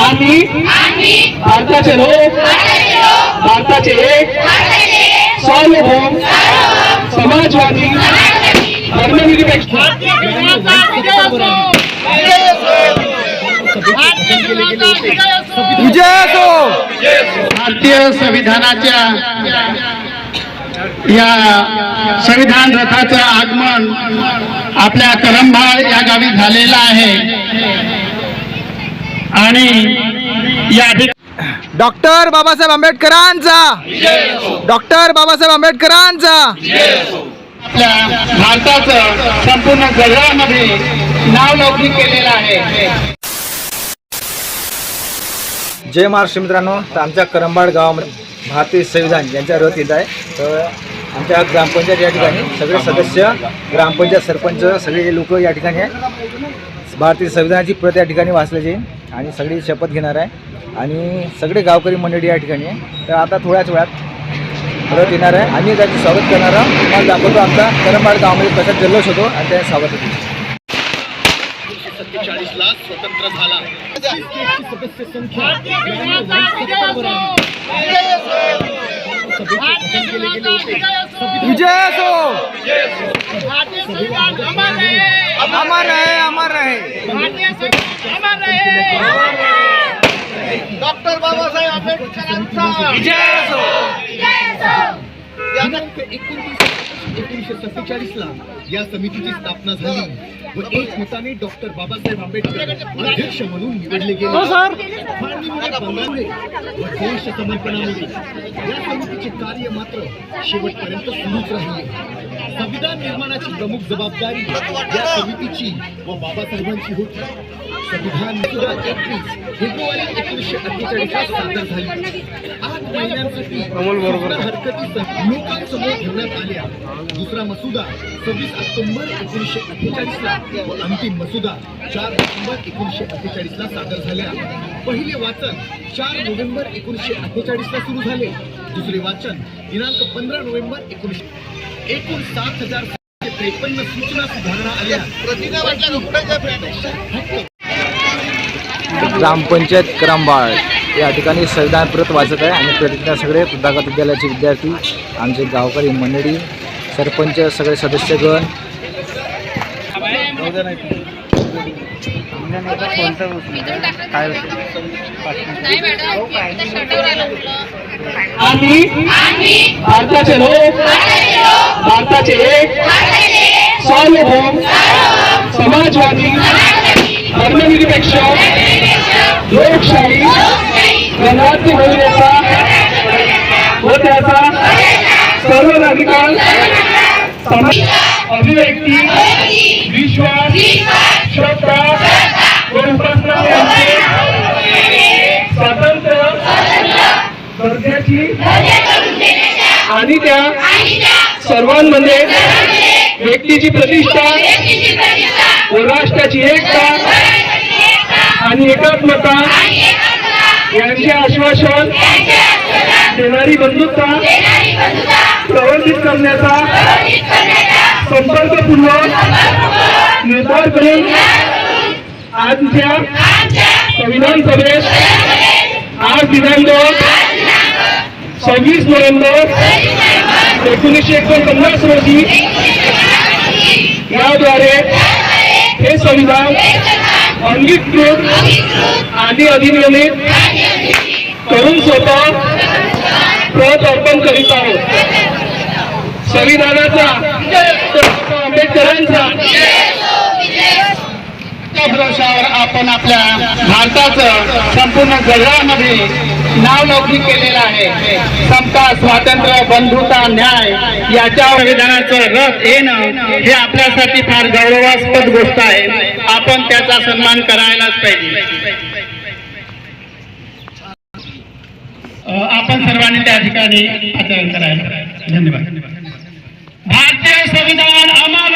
आम्ही भारताचे लोक भारताचे एक सार्वभौम समाजवादी धर्मनिरपेक्ष विजय असो! भारतीय संविधानाच्या या संविधान रथाचं आगमन आपल्या करंभाळ या गावी झालेलं आहे. आणि या डॉक्टर बाबासाहेब आंबेडकरांचा. डॉक्टर बाबासाहेब आंबेडकरांचा. आपल्या भारताचं संपूर्ण जगामध्ये नाव लौकिक केलेलं आहे. जय महाराष्ट्र मित्रांनो तर आमच्या करंबाड गावामध्ये भारतीय संविधान यांचा रथ येत आहे. तर आमच्या ग्रामपंचायत या ठिकाणी सगळे सदस्य ग्रामपंचायत सरपंच सगळे लोक या ठिकाणी आहे भारतीय संविधानाची प्रत या ठिकाणी वाचली जाईल आणि सगळी शपथ घेणार आहे. आणि सगळे गावकरी मंडळी या ठिकाणी आहे. तर आता थोड्याच वेळात रथ येणार आहे. आम्ही त्याचं स्वागत करणार आहोत. तुम्हाला दाखवतो आमचा करंबाड गावामध्ये कसा जल्लोष होतो आणि त्याचं स्वागत होतो. विजय असो! अमर रहे अमर रहे। डॉक्टर आंबेडकरांचा एकोणतीस एकोणीसशे सत्तेचाळीस ला या समितीची स्थापना झाली. व एक मताने डॉक्टर बाबासाहेब आंबेडकर अध्यक्ष म्हणून निवडले गेले. व देश समर्पणामुळे या समितीचे कार्य मात्र शेवटपर्यंत सुरूच राहिले. संविधान निर्माणाची प्रमुख जबाबदारी या समितीची व बाबासाहेबांची होती. संविधान मसुदा एकवीस फेब्रुवारी एकोणीसशे अठ्ठेचाळीसला सादर झाली. आठ महिन्यांसाठी हरकती लोकांसमोर ठेवण्यात आल्या. दुसरा मसुदा सव्वीस ऑक्टोबर एकोणीसशे अठ्ठेचाळीसला व अंतिम मसुदा चार डिसेंबर एकोणीसशे अठ्ठेचाळीसला सादर झाल्या. पहिले वाचन चार नोव्हेंबर एकोणीसशे अठ्ठेचाळीसला सुरू झाले. दुसरे वाचन दिनांक पंधरा नोव्हेंबर एकोणीसशे एकूण सात हजार त्रेपन्न सूचना सुधारणा आल्या. ग्रामपंचायत करंबाळ या ठिकाणी संविधान प्रत वाचत आहे आणि प्रतिज्ञा सगळे प्रदागत विद्यालयाचे विद्यार्थी आमचे गावकरी मंडळी सरपंच सगळे सदस्यगण. आम्ही भारताचे लोक भारताचे एक सार्वभौम समाजवादी धर्मनिरपेक्ष लोकशाही गणराज्य घडवण्याचा व त्याचा सर्व नागरिकां समान अभिव्यक्ती विश्वास आणि त्या सर्वांमध्ये व्यक्तीची प्रतिष्ठा व राष्ट्राची एकता आणि एकात्मता यांचे आश्वासन देणारी बंधुता प्रवर्धित करण्याचा संपर्कपूर्वक निर्धार करून आजच्या संविधान सभेत आज दिनांक सव्वीस नोव्हेंबर एकोणीसशे एकोणपन्नास रोजी याद्वारे हे संविधान अंगीकृत आणि अधिनियमित करून स्वतः प्रत अर्पण करीत आहोत. संविधानाचा आंबेडकरांचा भरोशावर आपण आपल्या भारताचं संपूर्ण जगामध्ये नाव लौकिक केलेलं आहे. समता स्वातंत्र्य बंधुता न्याय याच्या संविधानाचं रथ येणं हे आपल्यासाठी फार गौरवास्पद गोष्ट आहे. आपण त्याचा सन्मान करायलाच पाहिजे. आपण सर्वांनी त्या ठिकाणी आचरण करायला. धन्यवाद. भारतीय संविधान अमर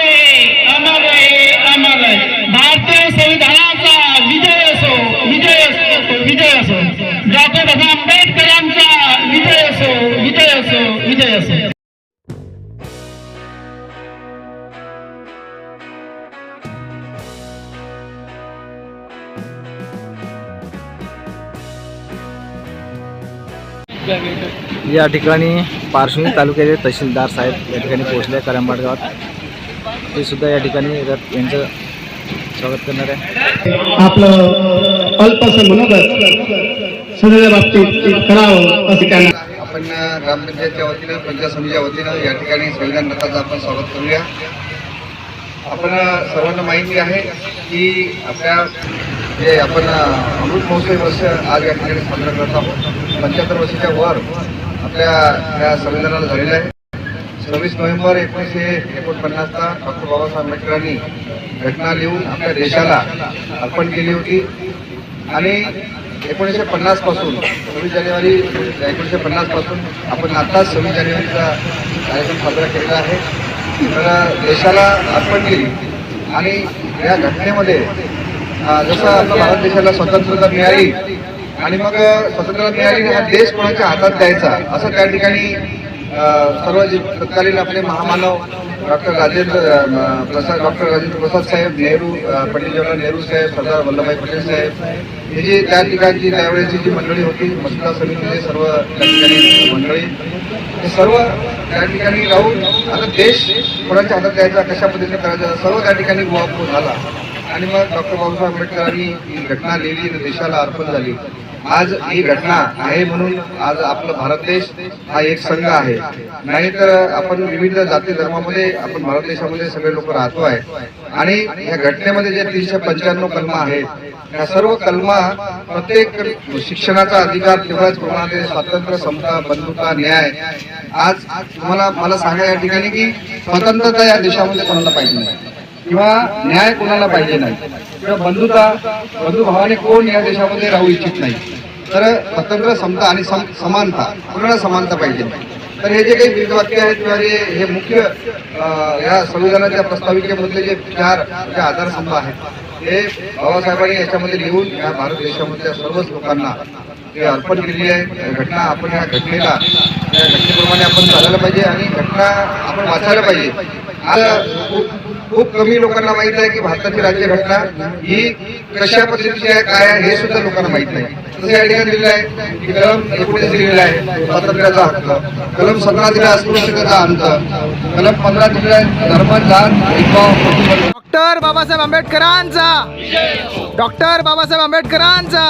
या ठिकाणी पार्श्वनी तालुक्याचे तहसीलदार साहेब या ठिकाणी पोहोचले करंबाड गावात. ते सुद्धा या ठिकाणी रथ यांचं स्वागत करणार आहे. आपलं अल्पसं मनोगत सगळ्या बाबतीत करावं असं त्यांना आपण ग्रामपंचायतच्या वतीनं पंचायत समितीच्या वतीनं या ठिकाणी संविधान रथाचं आपण स्वागत करूया. आपण सर्वांना माहिती आहे की आपल्या जे आपण अमृत महोत्सवी वर्ष आज या ठिकाणी साजरा करत आहोत. पंच्याहत्तर वर्षाच्या वर आपल्या या संविधानाला झालेलं आहे. सव्वीस नोव्हेंबर एकोणीसशे एकोणपन्नासला डॉक्टर बाबासाहेब आंबेडकरांनी घटना लिहून आपल्या देशाला अर्पण केली होती. आणि एकोणीसशे पन्नासपासून सव्वीस जानेवारी एकोणीसशे पन्नासपासून आपण आत्ताच सव्वीस जानेवारीचा कार्यक्रम साजरा केलेला आहे. तर देशाला अर्पण केली. आणि या घटनेमध्ये जसं आपल्या भारत देशाला स्वतंत्रता मिळाली आणि मग स्वतंत्रता मिळाली हा देश कोणाच्या हातात द्यायचा असं त्या ठिकाणी सर्व जे तत्कालीन आपले महामानव डॉक्टर राजेंद्र प्रसाद डॉक्टर राजेंद्र प्रसाद साहेब नेहरू पंडित जवाहरलाल नेहरू साहेब सरदार वल्लभभाई पटेल साहेब हे जे त्या ठिकाणची त्यावेळेची जी मंडळी होती मसुदा समितीचे सर्व त्या ठिकाणी मंडळी हे सर्व त्या ठिकाणी राहून आता देश कोणाच्या हातात द्यायचा कशा पद्धतीने करायचा सर्व त्या ठिकाणी उहापोह झाला. आणि मग डॉक्टर बाबासाहेब आंबेडकरांनी ही घटना लिहिली आणि देशाला अर्पण झाली. आज ही घटना आहे म्हणून आज आपला भारत देश हा एक संघ आहे. नाहीतर आपण विविध जाती धर्मामध्ये आपण भारत देशामध्ये सगळे लोक राहतो आहे. आणि या घटनेमध्ये जे तीनशे पंच्याण्णव कलमा आहेत या सर्व कलमा प्रत्येक शिक्षणाचा अधिकार तेवढ्याच प्रमाणात स्वातंत्र्य समता बंधुता न्याय. आज तुम्हाला मला सांगा या ठिकाणी की स्वतंत्रता या देशामध्ये कोणाला पाहिजे नाही. किंवा न्याय कोणाला पाहिजे नाही. किंवा बंधुता बंधुभावाने कोण या देशामध्ये राहू इच्छित नाही? तर स्वतंत्र समता आणि सम समानता कोणाला समानता पाहिजे. तर हे जे काही वाक्य आहेत किंवा हे हे मुख्य या संविधानाच्या प्रस्ताविकेमधले जे चार जे आधारस्तंभ आहेत हे बाबासाहेबांनी याच्यामध्ये लिहून या भारत देशामधल्या सर्वच लोकांना हे अर्पण केलेली आहे घटना आपण या घटनेला या घटनेप्रमाणे आपण चालायला पाहिजे आणि घटना आपण वाचायला पाहिजे. आज खूप खूप कमी लोकांना माहीत आहे की भारताची राज्यघटना ही कशा पद्धतीची आहे काय आहे हे सुद्धा लोकांना माहीत नाही. तसं या ठिकाणी दिलेलं आहे की कलम एकोणीस दिलेला आहे स्वातंत्र्याचा हक्क. कलम सतरा दिला अस्पृश्यतेचा अंत. कलम पंधरा दिलेला आहे धर्म जात भेदभाव डॉक्टर बाबासाहेब आंबेडकरांचा. डॉक्टर बाबासाहेब आंबेडकरांचा.